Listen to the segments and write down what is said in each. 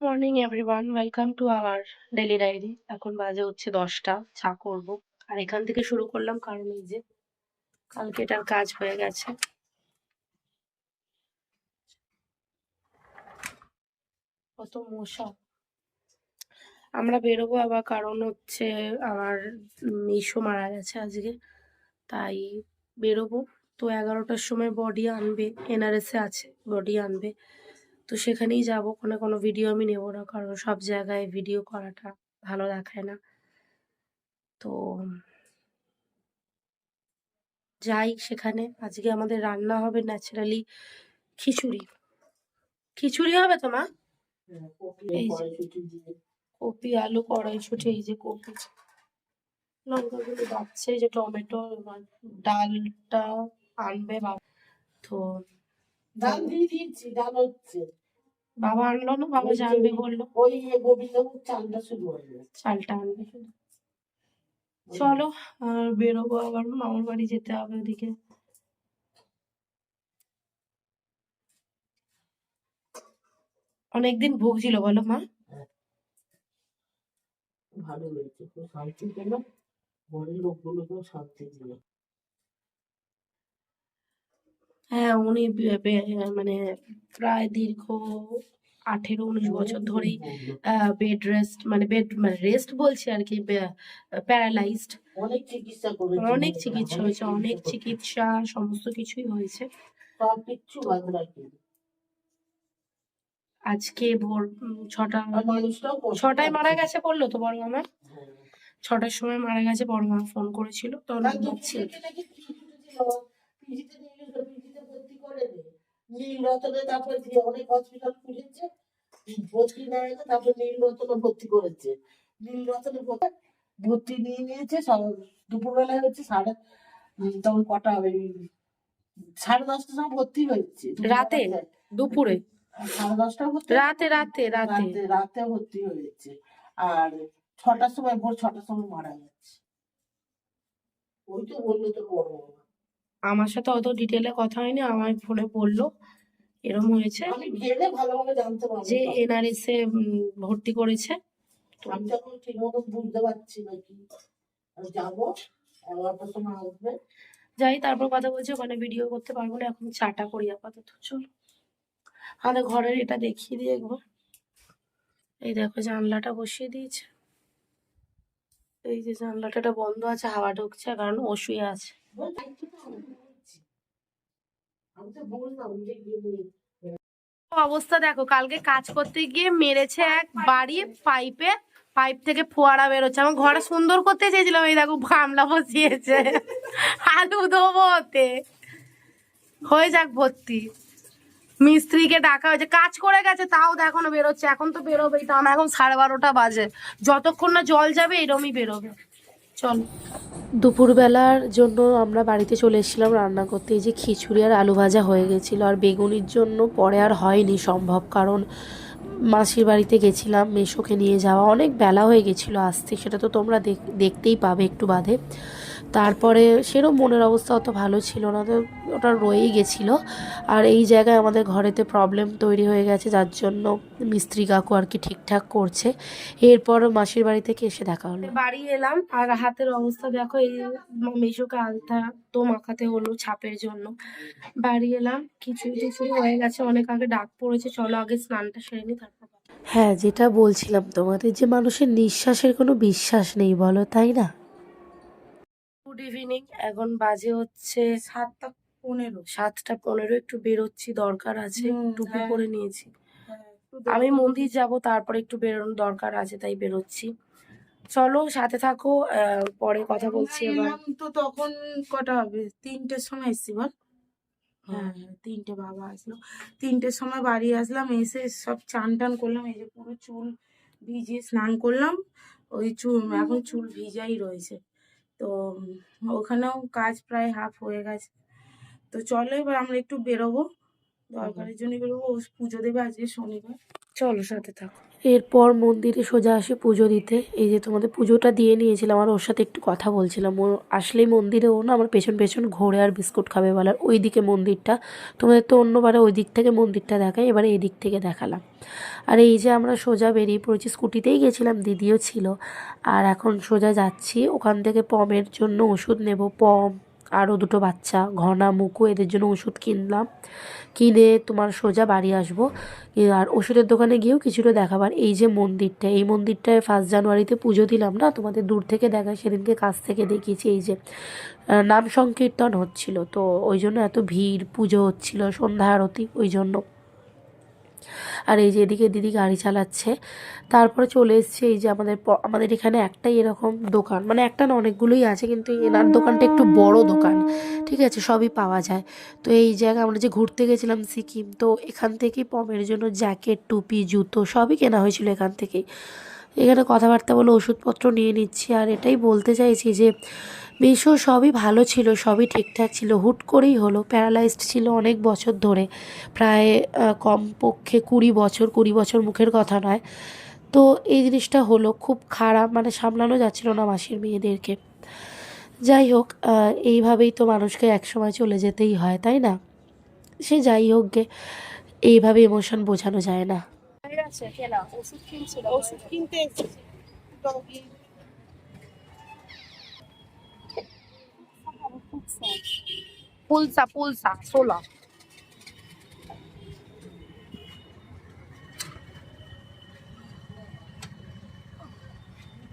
Morning everyone welcome to our daily diary এখন বাজে হচ্ছে দশটা, চা করব। আর এখান থেকে শুরু করলাম, কারণ এই যে কালকে এটার কাজ হয়ে গেছে। কত মশা। আমরা বেরোবো আবার, কারণ হচ্ছে আমার মিশো মারা গেছে আজকে। তাই বেরোবো। তো এগারোটার সময় বডি আনবে এনআরএসে আছে বডি আনবে। তো সেখানেই যাব, কোনো কোনো ভিডিও আমি নেব না, কারণ সব জায়গায় ভিডিও করাটা ভালো দেখায় না। তো যাই সেখানে, আজকে আমাদের রান্না হবে ন্যাচারালি খিচুড়ি। খিচুড়ি হবে তো, মা? এই যে কপি, আলু, কড়াইশুটি, এই যে কপি, লঙ্কাগুলো যাচ্ছে এই যে টমেটো ডালটা আনবে বাবা তো ডাল দিয়ে দিয়েছি ডাল হচ্ছে। বাবা আনলো না? বাবা জানবে বলল। ওই চালটা শুরু হয়ে গেছে। চালটা আনবে। শুধু চলো আর বেরোবো আবার মামার বাড়ি যেতে হবে ওদিকে। অনেকদিন ভুগছিল বলো মা। ভালো হয়েছে শান্তি পেলাম। লোকগুলোকেও শান্তি দিল হ্যাঁ উনি মানে প্রায় দীর্ঘ আঠেরো উনিশ বছর ধরেই বেড রেস্ট মানে বেড মানে রেস্ট বলছি আর কি প্যারালাইজড অনেক চিকিৎসা অনেক চিকিৎসা হয়েছে অনেক চিকিৎসা সমস্ত কিছুই হয়েছে। আজকে ভোর ছটা ছটায় মারা গেছে বলল তো বড় মামা? হ্যাঁ। ছটার সময় মারা গেছে বড় মা ফোন করেছিল তখন আর আমি দুপুর বলছি থেকে নাকি পিজি উঠেছিল, পিজিতে নিয়ে গেছিল, পিজিতে ভর্তি করে নে। নীল রতনে তারপরে দিয়ে অনেক হসপিটাল খুলেছে ভর্তি না হয়ে তারপরে নীল রতনে ভর্তি করেছে। নীল রতনে ভর্তি- নিয়ে নিয়েছে দুপুরবেলায় হচ্ছে সাড়ে তখন কটা হবে? সাড়ে দশটার সময় ভর্তি হয়েছে। রাতে? দুপুরে? সাড়ে দশটা রাতে রাতে রাতে। রাতে রাতে ভর্তি হয়েছে। আর ছটার সময় ভোর ছটার সময় মারা গেছে। ওই তো বলল তো বড় আমার সাথে অত ডিটেলে কথা হয়নি আমার ফোনে বলল এরম হয়েছে যে এনআরএস এ ভর্তি করেছে। আমি ঠিক মতো বুঝতে পারছি না কি। যাব এগারোটার সময় আসবে। যাই তারপর কথা বলছি ওখানে ভিডিও করতে পারব না এখন চাটা করি আপাতত চলো। আমাদের ঘরের এটা দেখিয়ে দিই একবার। এই দেখো জানলাটা বসিয়ে দিয়েছে। এই যে জানলাটা বন্ধ আছে হাওয়া ঢুকছে কারণ ও শুয়ে আছে বলছি, আমি তো বললাম যে গেলে অবস্থা দেখো, কালকে কাজ করতে গিয়ে মেরেছে এক বাড়ি পাইপে, পাইপ থেকে ফোয়ারা বেরোচ্ছে। আমার ঘরে সুন্দর করতে চেয়েছিলাম, এই দেখো গামলা বসিয়েছে, আলু দেবো ওতে। হয়ে যাক ভর্তি। মিস্ত্রিকে ডাকা হয়েছে, কাজ করে গেছে, তাও তো এখনও বেরোচ্ছে, এখন তো বেরোবেই, তো আমার এখন সাড়ে বারোটা বাজে। যতক্ষণ না জল যাবে, এরমই বেরোবে। চল। দুপুরবেলার জন্য আমরা বাড়িতে চলে এসেছিলাম রান্না করতে। এই যে খিচুড়ি আর আলু ভাজা হয়ে গেছিল। আর বেগুনির জন্য পরে আর হয়নি সম্ভব, কারণ মাসির বাড়িতে গেছিলাম, মেশোকে নিয়ে যাওয়া। অনেক বেলা হয়ে গেছিল আসতে সেটা তো তোমরা দেখ- দেখতেই পাবে একটু বাদে। তারপরে সেরও মনের অবস্থা অত ভালো ছিল না তো ওটা রয়েই গেছিল। আর এই জায়গায় আমাদের ঘরেতে প্রবলেম তৈরি হয়ে গেছে যার জন্য মিস্ত্রি কাকু আর কি ঠিকঠাক করছে। এরপর মাসির বাড়ি থেকে এসে দেখা হলো। বাড়ি এলাম আর হাতের অবস্থা দেখো এই মেশোকে আলতা তো মাখাতে হলো ছাপের জন্য। বাড়ি এলাম কিছু টিচুড়ি হয়ে গেছে অনেক আগে ডাক পড়েছে চলো আগে স্নানটা সেরে নি তারপর হ্যাঁ যেটা বলছিলাম তোমাদের যে মানুষের নিঃশ্বাসের কোনো বিশ্বাস নেই বলো তাই না? Good evening. এখন বাজে হচ্ছে সাতটা পনেরো। সাতটা পনেরো একটু বেরোচ্ছি দরকার আছে টুপি হ্যাঁ। পরে নিয়েছি। হ্যাঁ, আমি মন্দির যাব তারপরে একটু বেরোনোর দরকার আছে তাই বেরোচ্ছি। চলো সাথে থাকো পরে কথা বলছি এবার তো তখন কটা হবে? তিনটের সময় এসছি বল। হ্যাঁ হ্যাঁ, তিনটে বাবা আসলো। তিনটের সময় বাড়ি আসলাম এসে সব চান টান করলাম এই যে পুরো চুল ভিজিয়ে স্নান করলাম। ওই চুল এখন চুল ভিজাই রয়েছে। তো ওখানেও কাজ প্রায় হাফ হয়ে গেছে। তো চলো এবার আমরা একটু বেরোবো। দরকারের জন্য বেরোবো। ও পুজো দেবে আজকে শনিবার। চলো সাথে থাকো। এরপর মন্দিরে সোজা আসি পুজো দিতে। এই যে তোমাদের পুজোটা দিয়ে নিয়েছিলাম, আর ওর সাথে একটু কথা বলছিলাম। ও আসলেই মন্দিরে, ও না আমার পেছন পেছন ঘোরে আর বিস্কুট খাবে বলার। ওই দিকে মন্দিরটা, তোমাদের তো অন্যবারে ওই দিক থেকে মন্দিরটা দেখাই, এবারে এই দিক থেকে দেখালাম। আর এই যে আমরা সোজা বেরিয়ে পড়েছি, স্কুটিতেই গেছিলাম, দিদিও ছিল। আর এখন সোজা যাচ্ছি, ওখান থেকে পমের জন্য ওষুধ নেব, পম। আরও দুটো বাচ্চা, ঘনা, মুকু, এদের জন্য ওষুধ কিনলাম। কিনে তোমার সোজা বাড়ি আসব। আর ওষুধের দোকানে গিয়েও কিছুটা দেখাবার। এই যে মন্দিরটা, এই মন্দিরটায় ফার্স্ট জানুয়ারিতে পুজো দিলাম না? তোমাদের দূর থেকে দেখা সেদিনকে কাছ থেকে দেখিয়েছি। এই যে নাম সংকীর্তন হচ্ছিল। তো ওই জন্য এত ভিড়, পুজো হচ্ছিল, সন্ধ্যা আরতি, ওই জন্য। আর এই যে এদিকে দিদি গাড়ি চালাচ্ছে। তারপরে চলে এসছে এই যে আমাদের আমাদের এখানে একটাই এরকম দোকান। মানে একটা না অনেকগুলোই আছে, কিন্তু এনার দোকানটা একটু বড় দোকান। ঠিক আছে, সবই পাওয়া যায়। তো এই জায়গায় আমরা যে ঘুরতে গেছিলাম সিকিম, তো এখান থেকেই পমের জন্য জ্যাকেট, টুপি, জুতো সবই কেনা হয়েছিল এখান থেকেই। এখানে কথাবার্তা বলে ওষুধপত্র নিয়ে নিচ্ছি, আর এটাই বলতে চাইছি যে মিশো সবই ভালো ছিল, সবই ঠিকঠাক ছিল। হুট করেই হলো, প্যারালাইজড ছিল অনেক বছর ধরে। প্রায় কমপক্ষে কুড়ি বছর কুড়ি বছর মুখের কথা নয়। তো এই জিনিসটা হলো, খুব খারাপ মানে সামলানো যাচ্ছিল না মাসির মেয়েদেরকে। যাই হোক এইভাবেই তো মানুষকে একসময় চলে যেতেই হয়, তাই না? সে যাই হোক গে, এইভাবে ইমোশন বোঝানো যায় না। ওষুধ কিনতে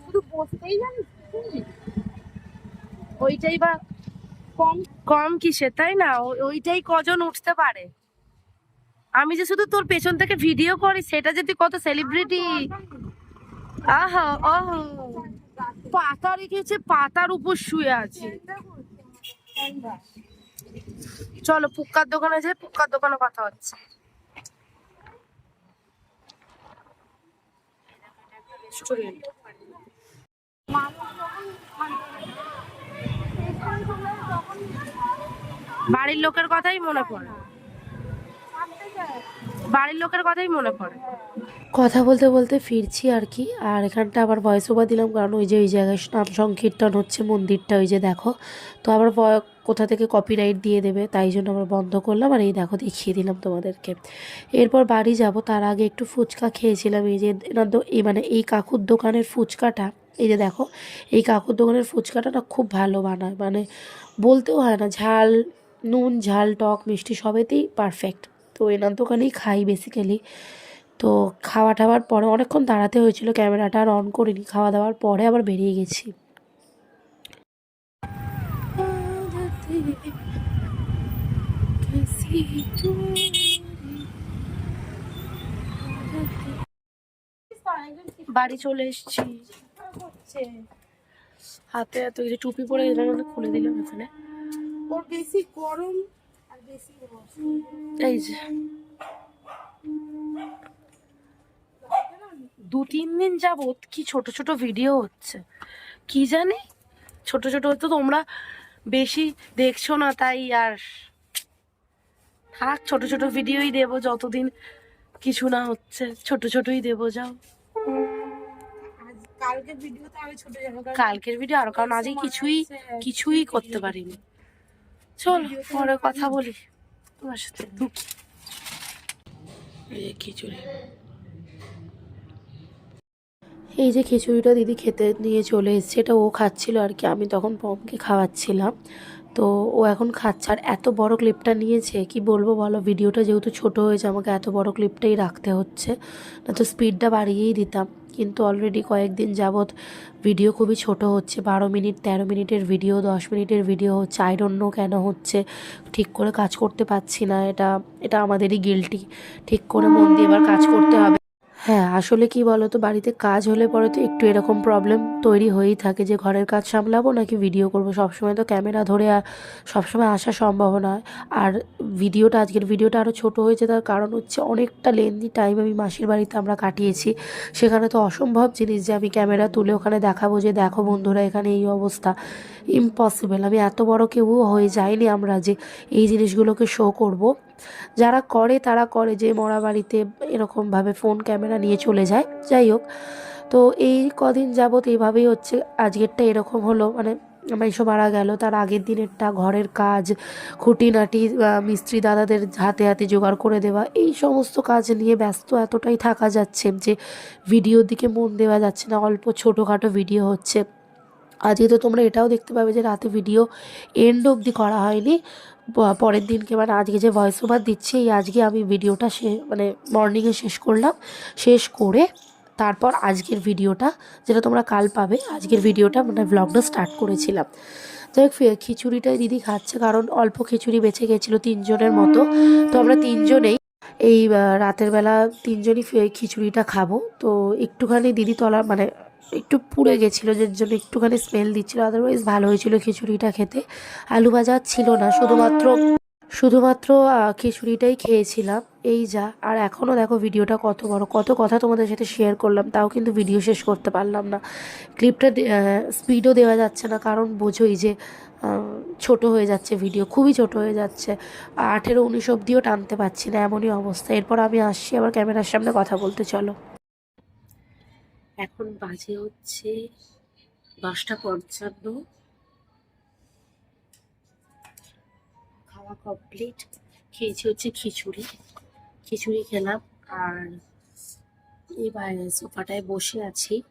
শুধু বসতেই জানিস ওইটাই বা কম কম কিসে তাই না? ওইটাই কজন উঠতে পারে? আমি যে শুধু তোর পেছন থেকে ভিডিও করি, সেটা যদি কত সেলিব্রিটি আহা, আহ। পাতা রেখেছে, পাতার উপর শুয়ে আছে। চলো পুক্কার দোকানে যাই পুক্কার দোকানে কথা হচ্ছে। বাড়ির লোকের কথাই মনে পড়ে। বাড়ির লোকের কথাই মনে পড়ে। কথা বলতে বলতে ফিরছি আর কি, আর এখানটা আবার ভয়েস ওভার দিলাম, কারণ ওই যে, ওই জায়গায় নাম সংকীর্তন হচ্ছে মন্দিরটা, ওই যে দেখো। তো আবার কোথা থেকে কপিরাইট দিয়ে দেবে, তাই জন্য আবার বন্ধ করলাম, আর এই দেখো দেখিয়ে দিলাম তোমাদেরকে। এরপর বাড়ি যাব, তার আগে একটু ফুচকা খেয়েছিলাম, এই যে এই মানে এই কাকুর দোকানের ফুচকাটা, এই যে দেখো, এই কাকুর দোকানের ফুচকাটা না খুব ভালো বানায় মানে বলতেও হয় না, ঝাল, নুন, ঝাল, টক, মিষ্টি সবেতেই পারফেক্ট তো এনার দোকানেই খাই বেসিক্যালি তো খাওয়া টাওয়ার পরে অনেকক্ষণ দাঁড়াতে হয়েছিল, ক্যামেরাটা আর অন করিনি। খাওয়া দাওয়ার পরে আবার বেরিয়ে গেছি। বাড়ি চলে এসেছি। হাতে এত কিছু টুপি পরে খুলে দিলাম এখানে। ওর বেশি গরম। এই যে। দু তিন দিন যাবত কি ছোট ছোট ভিডিও হচ্ছে। কি জানি? ছোট ছোট হতো তোমরা বেশি দেখছ না তাই আর থাক ছোট ছোট ভিডিওই দেবো যতদিন কিছু না হচ্ছে ছোট ছোটই দেবো যাও। আজ কালকে ভিডিওতে আরও ছোট কালকের ভিডিও আরও কারণ আজকে কিছুই কিছুই করতে পারিনি। চল পরে কথা বলি। তোমার সাথে। দুঃখী এই যে খিচুড়ি। এই যে খিচুড়িটা দিদি খেতে নিয়ে চলে এসেছে এটা ও খাচ্ছিল আর কি আমি তখন পমকে খাওয়াচ্ছিলাম। তো ও এখন খাচ্ছে আর এত বড় ক্লিপটা নিয়েছে কি বলব বলো ভিডিওটা যেহেতু ছোট হয়েছে আমাকে এত বড় ক্লিপটাই রাখতে হচ্ছে। না তো স্পিডটা বাড়িয়েই দিতাম। কিন্তু অলরেডি কয়েকদিন যাবৎ ভিডিও খুবই ছোট হচ্ছে। বারো মিনিট, তেরো মিনিটের ভিডিও দশ মিনিটের ভিডিও হচ্ছে। আইরণ্য কেন হচ্ছে। ঠিক করে কাজ করতে পারছি না এটা। এটা আমাদেরই গিলটি ঠিক করে মন দিয়ে এবার কাজ করতে হবে। হ্যাঁ আসলে কি বলো তো বাড়িতে কাজ হলে পরে তো একটু এরকম প্রবলেম তৈরি হয়েই থাকে যে ঘরের কাজ সামলাবো নাকি ভিডিও করব। সবসময় তো ক্যামেরা ধরে সবসময় আসা সম্ভব নয়। আর ভিডিওটা আজকের ভিডিওটা আরও ছোট হয়েছে, তার কারণ হচ্ছে অনেকটা লেন্দি টাইম আমি মাসির বাড়িতে আমরা কাটিয়েছি। সেখানে তো অসম্ভব জিনিস যে আমি ক্যামেরা তুলে ওখানে দেখাবো যে, দেখো বন্ধুরা, এখানে এই অবস্থা। ইম্পসিবল আমি এত বড় কেউ হয়ে যাইনি আমরা যে এই জিনিসগুলোকে শো করব। যারা করে তারা করে যে মরা বাড়িতে এরকমভাবে ফোন ক্যামেরা নিয়ে চলে যায়। যাই হোক, তো এই কদিন যাবৎ এইভাবেই হচ্ছে। আজকেরটা এরকম হলো মানে আমার এসব মারা গেল। তার আগের দিনেরটা, ঘরের কাজ, খুঁটিনাটি মিস্ত্রি দাদাদের হাতে হাতে জোগাড় করে দেওয়া, এই সমস্ত কাজ নিয়ে ব্যস্ত এতটাই থাকা যাচ্ছে যে ভিডিওর দিকে মন দেওয়া যাচ্ছে না। অল্প ছোটোখাটো ভিডিও হচ্ছে। আজকে তো তোমরা এটাও দেখতে পাবে যে রাতে ভিডিও এন্ড অবধি করা হয়নি। পরের দিনকে মানে আজকে যে ভয়েস ওভার দিচ্ছি, এই আজকে আমি ভিডিওটা সে মানে মর্নিংয়ে শেষ করলাম। শেষ করে তারপর আজকের ভিডিওটা যেটা তোমরা কাল পাবে, আজকের ভিডিওটা মানে ব্লগটা স্টার্ট করেছিলাম। যাই হোক খিচুড়িটাই দিদি খাচ্ছে, কারণ অল্প খিচুড়ি বেঁচে গেছিল তিনজনের মতো। তো আমরা তিনজনেই এই রাতের বেলা তিনজনই খিচুড়িটা খাব। তো একটুখানি দিদি তলা মানে একটু পুড়ে গেছিল, যে জন্য একটুখানি স্মেল দিচ্ছিল। আদারওয়াইজ ভালো হয়েছিল খিচুড়িটা খেতে। আলু ভাজা ছিল না, শুধুমাত্র শুধুমাত্র খিচুড়িটাই খেয়েছিলাম। এই যা, আর এখনও দেখো ভিডিওটা কত বড়, কত কথা তোমাদের সাথে শেয়ার করলাম, তাও কিন্তু ভিডিও শেষ করতে পারলাম না। ক্লিপটা স্পিডও দেওয়া যাচ্ছে না, কারণ বোঝোই যে ছোট হয়ে যাচ্ছে ভিডিও খুবই ছোট হয়ে যাচ্ছে। আঠেরো, উনিশ অব্দিও টানতে পারছি না, এমনই অবস্থা। এরপর আমি আসছি, আবার ক্যামেরার সামনে কথা বলতে, চলো। এখন বাজে হচ্ছে দশটা পঞ্চান্ন। খাওয়া কমপ্লিট খেয়েছি হচ্ছে খিচুড়ি। খিচুড়ি খেলাম আর এবার সোফাটায় বসে আছি।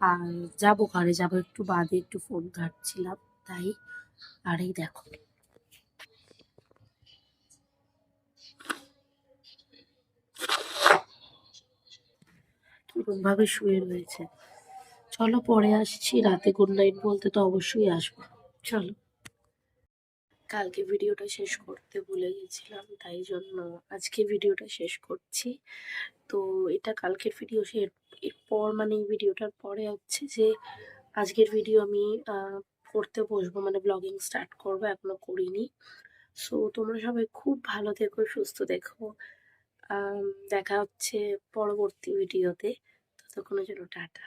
আর যাব ঘরে, যাব একটু বাদে, একটু ফোন ঘাটছিলাম, তাই। আর এই দেখো। কীরকম ভাবে শুয়ে রয়েছে। চলো পরে আসছি, রাতে গুড নাইট বলতে তো অবশ্যই আসব। চলো। কালকে ভিডিওটা শেষ করতে ভুলে গেছিলাম, তাই জন্য আজকে ভিডিওটা শেষ করছি। তো এটা কালকের ভিডিও সে এরপর মানে এই ভিডিওটার পরে হচ্ছে যে আজকের ভিডিও আমি করতে বসবো মানে ব্লগিং স্টার্ট করব, এখনও করিনি। সো তোমরা সবাই খুব ভালো থেকো, সুস্থ দেখো দেখা হচ্ছে পরবর্তী ভিডিওতে ততক্ষণের জন্য টাটা